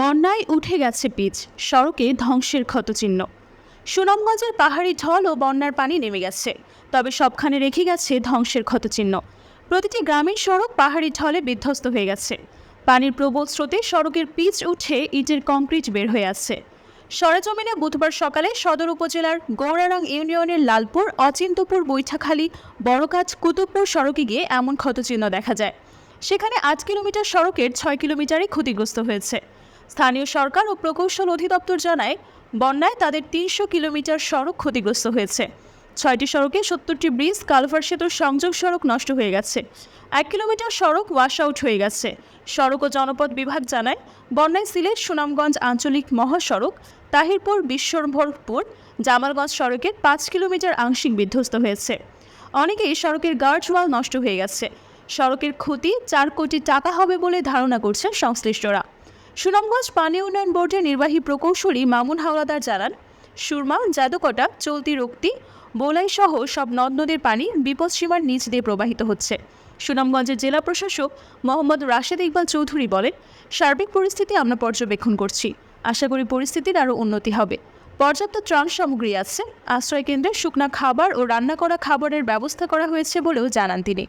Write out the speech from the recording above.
বন্যায় উঠে গেছে পিচ, সড়কে ধ্বংসের ক্ষতচিহ্ন। সুনামগঞ্জের পাহাড়ি ঢল ও বন্যার পানি নেমে গেছে, তবে সবখানে রেখে গেছে ধ্বংসের ক্ষতচিহ্ন। প্রতিটি গ্রামীণ সড়ক পাহাড়ি ঢলে বিধ্বস্ত হয়ে গেছে। পানির প্রবল স্রোতে সড়কের পিচ উঠে ইটের কংক্রিট বের হয়ে আছে। সরেজমিনে বুধবার সকালে সদর উপজেলার গৌরারাং ইউনিয়নের লালপুর, অচিন্তপুর, বৈঠাখালী, বড়কাজ, কুতুবপুর সড়কে গিয়ে এমন ক্ষতচিহ্ন দেখা যায়। সেখানে আট কিলোমিটার সড়কের ছয় কিলোমিটারে ক্ষতিগ্রস্ত হয়েছে। স্থানীয় সরকার ও প্রকৌশল অধিদপ্তর জানায়, বন্যায় তাদের তিনশো কিলোমিটার সড়ক ক্ষতিগ্রস্ত হয়েছে। ছয়টি সড়কে সত্তরটি ব্রিজ, কালভার সেতুর সংযোগ সড়ক নষ্ট হয়ে গেছে। এক কিলোমিটার সড়ক ওয়াশ আউট হয়ে গেছে। সড়ক ও জনপদ বিভাগ জানায়, বন্যায় সিলেট, সুনামগঞ্জ আঞ্চলিক মহাসড়ক, তাহিরপুর বিশ্বম্ভরপুর জামালগঞ্জ সড়কের পাঁচ কিলোমিটার আংশিক বিধ্বস্ত হয়েছে। অনেকেই সড়কের গার্ড ওয়াল নষ্ট হয়ে গেছে। সড়কের ক্ষতি চার কোটি টাকা হবে বলে ধারণা করছেন সংশ্লিষ্টরা। সুনামগঞ্জ পানি উন্নয়ন বোর্ডের নির্বাহী প্রকৌশলী মামুন হাওলাদার জানান, সুরমা, জাদুকটা, চলতি রক্তি বোলাই সহ সব নদ নদীর পানি বিপদসীমার নিচ দিয়ে প্রবাহিত হচ্ছে। সুনামগঞ্জের জেলা প্রশাসক মোহাম্মদ রাশেদ ইকবাল চৌধুরী বলেন, সার্বিক পরিস্থিতি আমরা পর্যবেক্ষণ করছি। আশা করি পরিস্থিতির আরও উন্নতি হবে। পর্যাপ্ত ত্রাণ সামগ্রী আছে। আশ্রয় কেন্দ্রে শুকনা খাবার ও রান্না করা খাবারের ব্যবস্থা করা হয়েছে বলেও জানান তিনি।